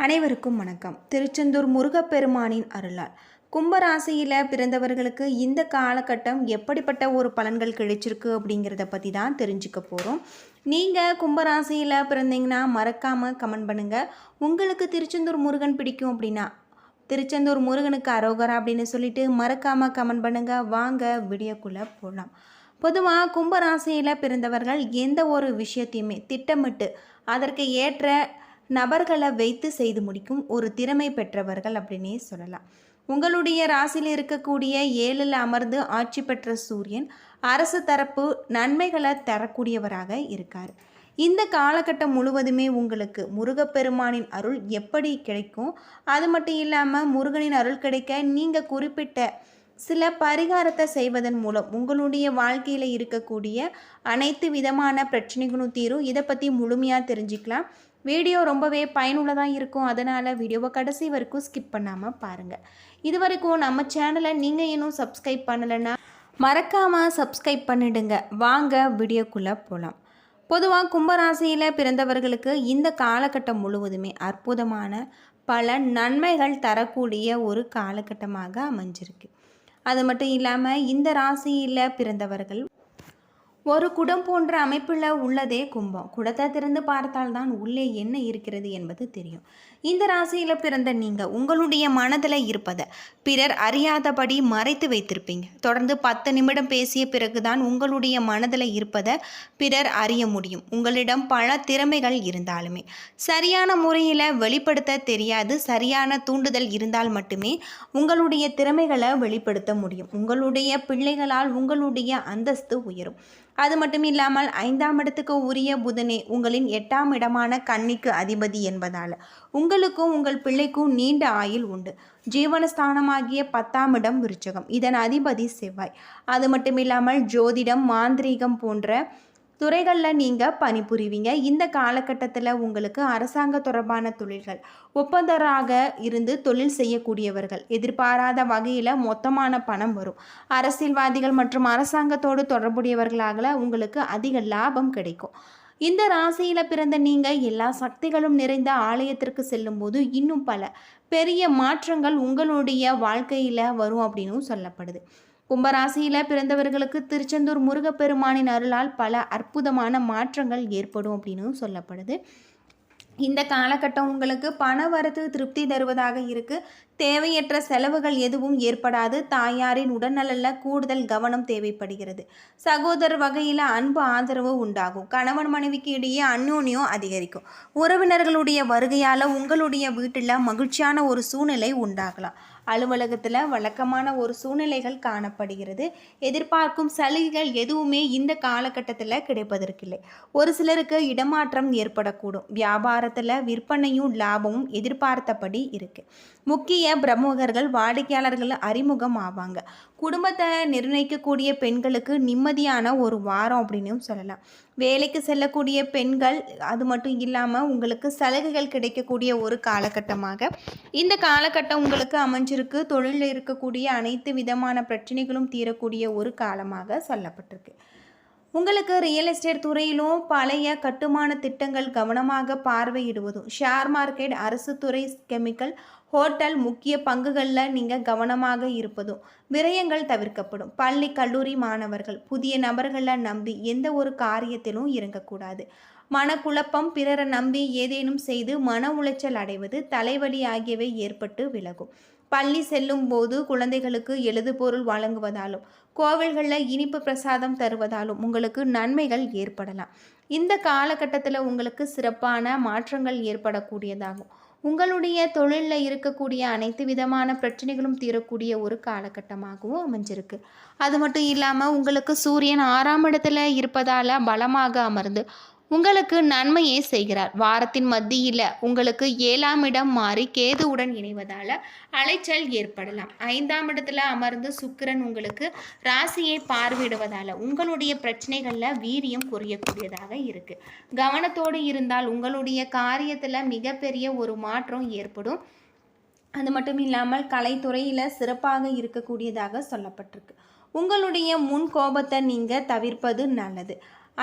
அனைவருக்கும் வணக்கம். திருச்செந்தூர் முருகப்பெருமானின் அருளால். கும்பராசியில் பிறந்தவர்களுக்கு இந்த காலகட்டம் எப்படிப்பட்ட ஒரு பலன்கள் கிடைச்சிருக்கு அப்படிங்கிறத பற்றி தான் தெரிஞ்சுக்க போகிறோம் நீங்கள் கும்பராசியில் பிறந்தீங்கன்னா மறக்காமல் கமெண்ட் பண்ணுங்கள் உங்களுக்கு திருச்செந்தூர் முருகன் பிடிக்கும் அப்படின்னா திருச்செந்தூர் முருகனுக்கு அரோகரா அப்படின்னு சொல்லிட்டு மறக்காமல் கமெண்ட் பண்ணுங்கள் வாங்க வீடியோக்குள்ளே போகலாம் பொதுவாக கும்பராசியில் பிறந்தவர்கள் எந்த ஒரு விஷயத்தையுமே திட்டமிட்டு அதற்கு ஏற்ற நபர்களை வைத்து செய்து முடிக்கும் ஒரு திறமை பெற்றவர்கள் அப்படின்னே சொல்லலாம். உங்களுடைய ராசியில் இருக்கக்கூடிய ஏழில் அமர்ந்து ஆட்சி பெற்ற சூரியன் அரசு தரப்பு நன்மைகளை தரக்கூடியவராக இருக்கார். இந்த காலகட்டம் முழுவதுமே உங்களுக்கு முருகப்பெருமானின் அருள் எப்படி கிடைக்கும்? அது மட்டும் இல்லாமல் முருகனின் அருள் கிடைக்க நீங்கள் குறிப்பிட்ட சில பரிகாரத்தை செய்வதன் மூலம் உங்களுடைய வாழ்க்கையில் இருக்கக்கூடிய அனைத்து விதமான பிரச்சனைகளும் தீரும். இதை பற்றி முழுமையாக தெரிஞ்சுக்கலாம். வீடியோ ரொம்பவே பயனுள்ளதாக இருக்கும். அதனால் வீடியோவை கடைசி வரைக்கும் ஸ்கிப் பண்ணாமல் பாருங்கள் இது வரைக்கும் நம்ம சேனலை நீங்கள் இன்னும் சப்ஸ்கிரைப் பண்ணலைன்னா மறக்காமல் சப்ஸ்கிரைப் பண்ணிடுங்க. வாங்க வீடியோக்குள்ளே போகலாம் பொதுவாக கும்பராசியில் பிறந்தவர்களுக்கு இந்த காலகட்டம் முழுவதுமே அற்புதமான பல நன்மைகள் தரக்கூடிய ஒரு காலகட்டமாக அமைஞ்சிருக்கு. அது மட்டும் இல்லாமல் இந்த ராசியில் பிறந்தவர்கள் ஒரு குடம் போன்ற அமைப்பில் உள்ளதே கும்பம். குடத்தை திறந்து பார்த்தால்தான் உள்ளே என்ன இருக்கிறது என்பது தெரியும். இந்த ராசியில் பிறந்த நீங்கள் உங்களுடைய மனதில் இருப்பதை பிறர் அறியாதபடி மறைத்து வைத்திருப்பீங்க. தொடர்ந்து பத்து நிமிடம் பேசிய பிறகுதான் உங்களுடைய மனதில் இருப்பதை பிறர் அறிய முடியும். உங்களிடம் பல திறமைகள் இருந்தாலுமே. சரியான முறையில் வெளிப்படுத்த தெரியாது. சரியான தூண்டுதல் இருந்தால் மட்டுமே உங்களுடைய திறமைகளை வெளிப்படுத்த முடியும். உங்களுடைய பிள்ளைகளால் உங்களுடைய அந்தஸ்து உயரும். அது மட்டும் இல்லாமல் ஐந்தாம் இடத்துக்கு உரிய புதனே உங்களின் எட்டாம் இடமான கன்னிக்கு அதிபதி என்பதால் உங்களுக்கும் உங்கள் பிள்ளைக்கும் நீண்ட ஆயுள் உண்டு. ஜீவனஸ்தானமாகிய பத்தாம் இடம் விருச்சகம். இதன் அதிபதி செவ்வாய். அது மட்டும் இல்லாமல் ஜோதிடம் மாந்திரீகம் போன்ற துறைகளில் நீங்கள் பணிபுரிவீங்க. இந்த காலகட்டத்தில் உங்களுக்கு அரசாங்க தொடர்பான தொழில்கள் ஒப்பந்தராக இருந்து தொழில் செய்யக்கூடியவர்கள் எதிர்பாராத வகையில் மொத்தமான பணம் வரும். அரசியல்வாதிகள் மற்றும் அரசாங்கத்தோடு தொடர்புடையவர்களாக உங்களுக்கு அதிக லாபம் கிடைக்கும். இந்த ராசியில் பிறந்த நீங்கள் எல்லா சக்திகளும் நிறைந்த ஆலயத்திற்கு செல்லும்போது இன்னும் பல பெரிய மாற்றங்கள் உங்களுடைய வாழ்க்கையில் வரும் அப்படின்னும் சொல்லப்படுது. கும்பராசியில் பிறந்தவர்களுக்கு திருச்செந்தூர் முருகப்பெருமானின் அருளால் பல அற்புதமான மாற்றங்கள் ஏற்படும் அப்படின்னு சொல்லப்படுது. இந்த காலகட்டம் உங்களுக்கு பண வரத்து திருப்தி தருவதாக இருக்குது தேவையற்ற செலவுகள் எதுவும் ஏற்படாது. தாயாரின் உடல்நலில் கூடுதல் கவனம் தேவைப்படுகிறது. சகோதரர் வகையில் அன்பு ஆதரவு உண்டாகும். கணவன் மனைவிக்கு இடையே அந்யோன்யம் அதிகரிக்கும். உறவினர்களுடைய வருகையால் உங்களுடைய வீட்டில் மகிழ்ச்சியான ஒரு சூழ்நிலை உண்டாகலாம். அலுவலகத்தில் வழக்கமான ஒரு சூழ்நிலைகள் காணப்படுகிறது. எதிர்பார்க்கும் சலுகைகள் எதுவுமே இந்த காலகட்டத்தில் கிடைப்பதற்கில்லை. ஒரு சிலருக்கு இடமாற்றம் ஏற்படக்கூடும். வியாபாரத்தில் விற்பனையும் லாபமும் எதிர்பார்த்தபடி இருக்கு. முக்கிய பிரமுகர்கள் வாடிக்கையாளர்கள் அறிமுகம் ஆவாங்க. குடும்பத்தை நிர்ணயிக்கக்கூடிய பெண்களுக்கு நிம்மதியான ஒரு வாரம் அப்படின்னு சொல்லலாம். வேலைக்கு செல்லக்கூடிய பெண்கள் அது மட்டும் இல்லாமல் உங்களுக்கு சலுகைகள் கிடைக்கக்கூடிய ஒரு காலகட்டமாக. இந்த காலகட்டம் உங்களுக்கு அமைஞ்சிருக்கு தொழிலில் இருக்கக்கூடிய அனைத்து விதமான பிரச்சனைகளும் தீரக்கூடிய ஒரு காலமாக சொல்லப்பட்டிருக்கு. உங்களுக்கு ரியல் எஸ்டேட் துறையிலும் பழைய கட்டுமான திட்டங்கள் கவனமாக பார்வையிடுவதும் ஷேர் மார்க்கெட் அரசு துறை கெமிக்கல் ஹோட்டல் முக்கிய பங்குகளில் நீங்கள் கவனமாக இருப்பதும் விரயங்கள் தவிர்க்கப்படும். பள்ளி கல்லூரி மாணவர்கள் புதிய நபர்களை நம்பி எந்த ஒரு காரியத்திலும் இறங்கக்கூடாது. மனக்குழப்பம் பிறரை நம்பி ஏதேனும் செய்து மன உளைச்சல் அடைவது தலைவலி ஆகியவை ஏற்பட்டு விலகும். பள்ளி செல்லும் போது குழந்தைகளுக்கு எழுதுபொருள் வழங்குவதாலும் கோவில்களில் இனிப்பு பிரசாதம் தருவதாலும் உங்களுக்கு நன்மைகள் ஏற்படலாம். இந்த காலகட்டத்தில் உங்களுக்கு சிறப்பான மாற்றங்கள் ஏற்படக்கூடியதாகும். உங்களுடைய தொழிலில் இருக்கக்கூடிய அனைத்து விதமான பிரச்சனைகளும் தீரக்கூடிய ஒரு காலகட்டமாகவும் அமைஞ்சிருக்கு. அது மட்டும் இல்லாமல் உங்களுக்கு சூரியன் ஆறாம் இடத்துல இருப்பதால் பலமாக அமர்ந்து உங்களுக்கு நன்மையே செய்கிறார். வாரத்தின் மத்தியில் உங்களுக்கு ஏழாம் இடம் மாறி கேதுவுடன் இணைவதால் அலைச்சல் ஏற்படலாம். ஐந்தாம் இடத்துல அமர்ந்து சுக்கிரன் உங்களுக்கு ராசியை பார்வையிடுவதால் உங்களுடைய பிரச்சனைகளில் வீரியம் குறையக்கூடியதாக இருக்குது கவனத்தோடு இருந்தால் உங்களுடைய காரியத்தில் மிகப்பெரிய ஒரு மாற்றம் ஏற்படும். அது மட்டும் இல்லாமல் கலைத்துறையில் சிறப்பாக இருக்கக்கூடியதாக சொல்லப்பட்டிருக்கு. உங்களுடைய முன் கோபத்தை நீங்கள் தவிர்ப்பது நல்லது.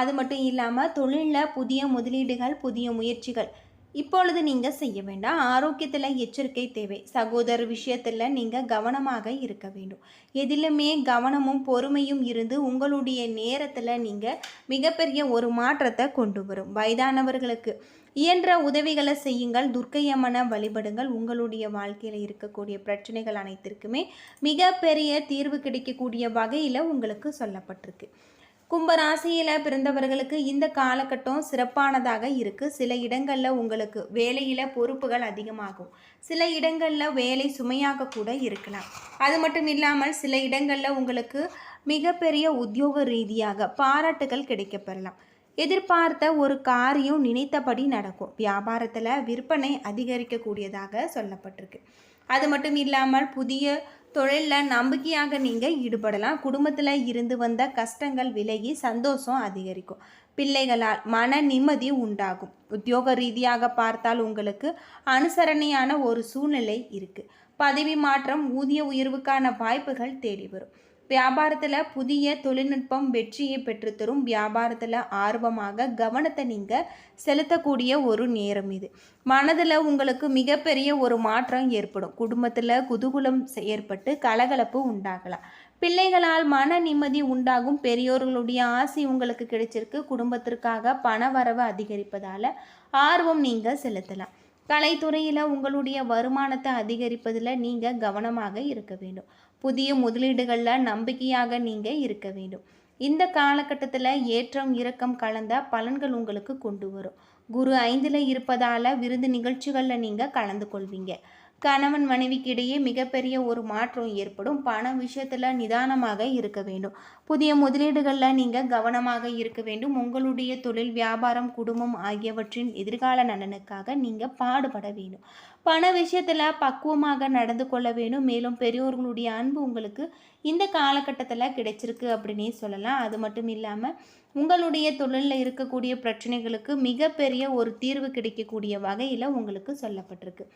அது மட்டும் இல்லாமல் தொழிலில் புதிய முதலீடுகள் புதிய முயற்சிகள். இப்பொழுது நீங்கள் செய்ய வேண்டாம். ஆரோக்கியத்தில் எச்சரிக்கை தேவை. சகோதரர் விஷயத்தில் நீங்கள் கவனமாக இருக்க வேண்டும். எதிலுமே கவனமும் பொறுமையும் இருந்து உங்களுடைய நேரத்தில் நீங்கள் மிகப்பெரிய ஒரு மாற்றத்தை கொண்டு வரும். வயதானவர்களுக்கு இயன்ற உதவிகளை செய்யுங்கள். துர்க்கையம்மனை வழிபடுங்கள். உங்களுடைய வாழ்க்கையில் இருக்கக்கூடிய பிரச்சனைகள் அனைத்திற்குமே மிகப்பெரிய தீர்வு கிடைக்கக்கூடிய வகையில் உங்களுக்கு சொல்லப்பட்டிருக்கு. கும்பராசியில் பிறந்தவர்களுக்கு இந்த காலகட்டம் சிறப்பானதாக இருக்குது சில இடங்களில் உங்களுக்கு வேலையில் பொறுப்புகள் அதிகமாகும். சில இடங்களில் வேலை சுமையாக கூட இருக்கலாம். அது மட்டும் இல்லாமல் சில இடங்களில் உங்களுக்கு மிகப்பெரிய உத்தியோக ரீதியாக பாராட்டுகள் கிடைக்கப்பெறலாம். எதிர்பார்த்த ஒரு காரியம் நினைத்தபடி நடக்கும். வியாபாரத்தில் விற்பனை அதிகரிக்கக்கூடியதாக சொல்லப்பட்டிருக்கு. அது மட்டும் இல்லாமல் புதிய தொழிலில் நம்பிக்கையாக நீங்கள் ஈடுபடலாம். குடும்பத்தில் இருந்து வந்த கஷ்டங்கள் விலகி சந்தோஷம் அதிகரிக்கும். பிள்ளைகளால் மன நிம்மதி உண்டாகும். உத்தியோக ரீதியாக பார்த்தால் உங்களுக்கு அனுசரணையான ஒரு சூழ்நிலை இருக்குது பதவி மாற்றம் ஊதிய உயர்வுக்கான வாய்ப்புகள் தேடி வரும் வியாபாரத்தில் புதிய தொழில்நுட்பம் வெற்றியை பெற்றுத்தரும். வியாபாரத்தில் ஆர்வமாக கவனத்தை நீங்கள் செலுத்தக்கூடிய ஒரு நேரம் இது. மனதில் உங்களுக்கு மிகப்பெரிய ஒரு மாற்றம் ஏற்படும். குடும்பத்தில் குதூகுலம் ஏற்பட்டு கலகலப்பு உண்டாகலாம். பிள்ளைகளால் மன நிம்மதி உண்டாகும். பெரியோர்களுடைய ஆசை உங்களுக்கு கிடைச்சிருக்கு. குடும்பத்திற்காக பண வரவு அதிகரிப்பதால் ஆர்வம் நீங்கள் செலுத்தலாம். கலைத்துறையில் உங்களுடைய வருமானத்தை அதிகரிப்பதில் நீங்கள் கவனமாக இருக்க வேண்டும். புதிய முதலீடுகளில் நம்பிக்கையாக நீங்கள் இருக்க வேண்டும். இந்த காலகட்டத்தில் ஏற்றம் இறக்கம் கலந்த பலன்கள் உங்களுக்கு கொண்டு வரும். குரு ஐந்தில் இருப்பதால் விருந்து நிகழ்ச்சிகளில் நீங்கள் கலந்து கொள்வீங்க. கணவன் மனைவிக்கு இடையே மிகப்பெரிய ஒரு மாற்றம் ஏற்படும். பண விஷயத்தில் நிதானமாக இருக்க வேண்டும். புதிய முதலீடுகளில் நீங்கள் கவனமாக இருக்க வேண்டும். உங்களுடைய தொழில் வியாபாரம் குடும்பம் ஆகியவற்றின் எதிர்கால நலனுக்காக நீங்கள் பாடுபட வேண்டும். பண விஷயத்தில் பக்குவமாக நடந்து கொள்ள வேணும். மேலும் பெரியோர்களுடைய அன்பு உங்களுக்கு இந்த காலகட்டத்தில் கிடைச்சிருக்கு அப்படின்னே சொல்லலாம். அது மட்டும் இல்லாமல் உங்களுடைய தொழிலில் இருக்கக்கூடிய பிரச்சனைகளுக்கு மிகப்பெரிய ஒரு தீர்வு கிடைக்கக்கூடிய வகையில் உங்களுக்கு சொல்லப்பட்டிருக்கு.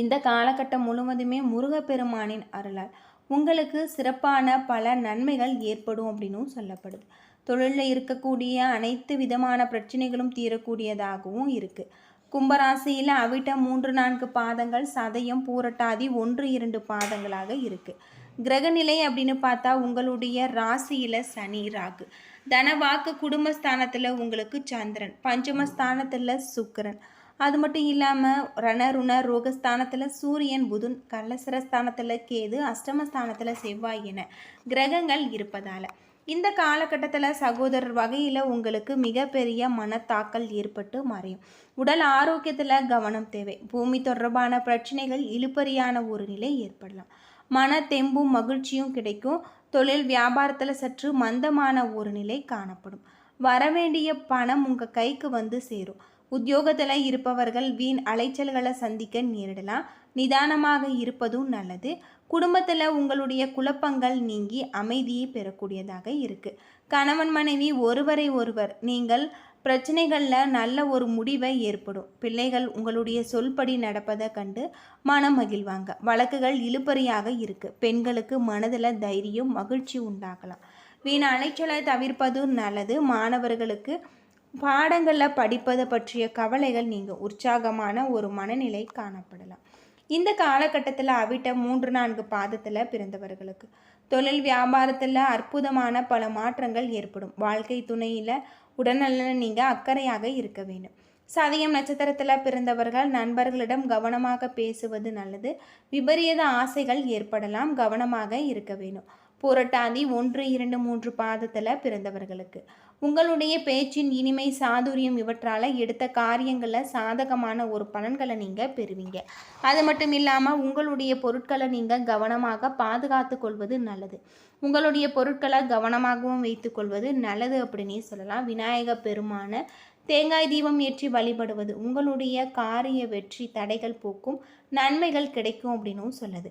இந்த காலகட்டம் முழுவதுமே முருகப்பெருமானின் அருளால் உங்களுக்கு சிறப்பான பல நன்மைகள் ஏற்படும் அப்படின்னும் சொல்லப்படுது. தொழிலில் இருக்கக்கூடிய அனைத்து விதமான பிரச்சனைகளும் தீரக்கூடியதாகவும் இருக்குது கும்பராசியில் அவிட்ட மூன்று நான்கு பாதங்கள் சதயம் பூரட்டாதி ஒன்று இரண்டு பாதங்களாக இருக்குது கிரகநிலை அப்படின்னு பார்த்தா உங்களுடைய ராசியில் சனி ராகு. தனவாக்கு குடும்பஸ்தானத்தில் உங்களுக்கு சந்திரன் பஞ்சமஸ்தானத்தில் சுக்கரன். அது மட்டும் இல்லாமல் ரணருண ரோகஸ்தானத்தில் சூரியன் புதன் கலசரஸ்தானத்தில் கேது அஷ்டமஸ்தானத்தில் செவ்வாய் என கிரகங்கள் இருப்பதால். இந்த காலகட்டத்தில் சகோதரர் வகையில் உங்களுக்கு மிகப்பெரிய மனத்தாக்கல் ஏற்பட்டு மறையும். உடல் ஆரோக்கியத்தில் கவனம் தேவை. பூமி தொடர்பான பிரச்சனைகள் இழுப்பறியான ஒரு நிலை ஏற்படலாம். மன தெம்பும் மகிழ்ச்சியும் கிடைக்கும். தொழில் வியாபாரத்தில் சற்று மந்தமான ஒரு நிலை காணப்படும். வரவேண்டிய பணம் உங்கள் கைக்கு வந்து சேரும். உத்தியோகத்தில் இருப்பவர்கள் வீண் அலைச்சல்களை சந்திக்க நேரிடலாம். நிதானமாக இருப்பதும் நல்லது. குடும்பத்தில் உங்களுடைய குழப்பங்கள் நீங்கி அமைதியை பெறக்கூடியதாக இருக்குது கணவன் மனைவி ஒருவரை ஒருவர் நீங்கள் பிரச்சனைகளில் நல்ல ஒரு முடிவை ஏற்படும். பிள்ளைகள் உங்களுடைய சொல்படி நடப்பதை கண்டு மனம் மகிழ்வாங்க. வழக்குகள் இழுபறியாக இருக்குது பெண்களுக்கு மனதில் தைரியம் மகிழ்ச்சி உண்டாகலாம். வீண் அலைச்சலை தவிர்ப்பது நல்லது. மாணவர்களுக்கு பாடங்களில் படிப்பதை பற்றிய கவலைகள் நீங்கள் உற்சாகமான ஒரு மனநிலை காணப்படலாம். இந்த காலகட்டத்தில் அவிட்ட மூன்று நான்கு பாதத்தில் பிறந்தவர்களுக்கு. தொழில் வியாபாரத்தில் அற்புதமான பல மாற்றங்கள் ஏற்படும். வாழ்க்கை துணையில் உடல்நலன் நீங்கள் அக்கறையாக இருக்க வேண்டும். சதயம் நட்சத்திரத்தில் பிறந்தவர்கள் நண்பர்களிடம் கவனமாக பேசுவது நல்லது. விபரீத ஆசைகள் ஏற்படலாம். கவனமாக இருக்க வேண்டும். புரட்டாதி ஒன்று இரண்டு மூன்று பாதத்தில் பிறந்தவர்களுக்கு. உங்களுடைய பேச்சின் இனிமை சாதுரியம் இவற்றால் எடுத்த காரியங்களில் சாதகமான ஒரு பலன்களை நீங்கள் பெறுவீங்க. அது மட்டும் இல்லாமல் உங்களுடைய பொருட்களை நீங்கள் கவனமாக பாதுகாத்து கொள்வது நல்லது. உங்களுடைய பொருட்களை கவனமாகவும் வைத்துக்கொள்வது நல்லது அப்படின்னே சொல்லலாம். விநாயக பெருமான தேங்காய் தீபம் ஏற்றி வழிபடுவது உங்களுடைய காரிய வெற்றி தடைகள் போக்கும் நன்மைகள் கிடைக்கும் அப்படின்னும் சொல்லுது.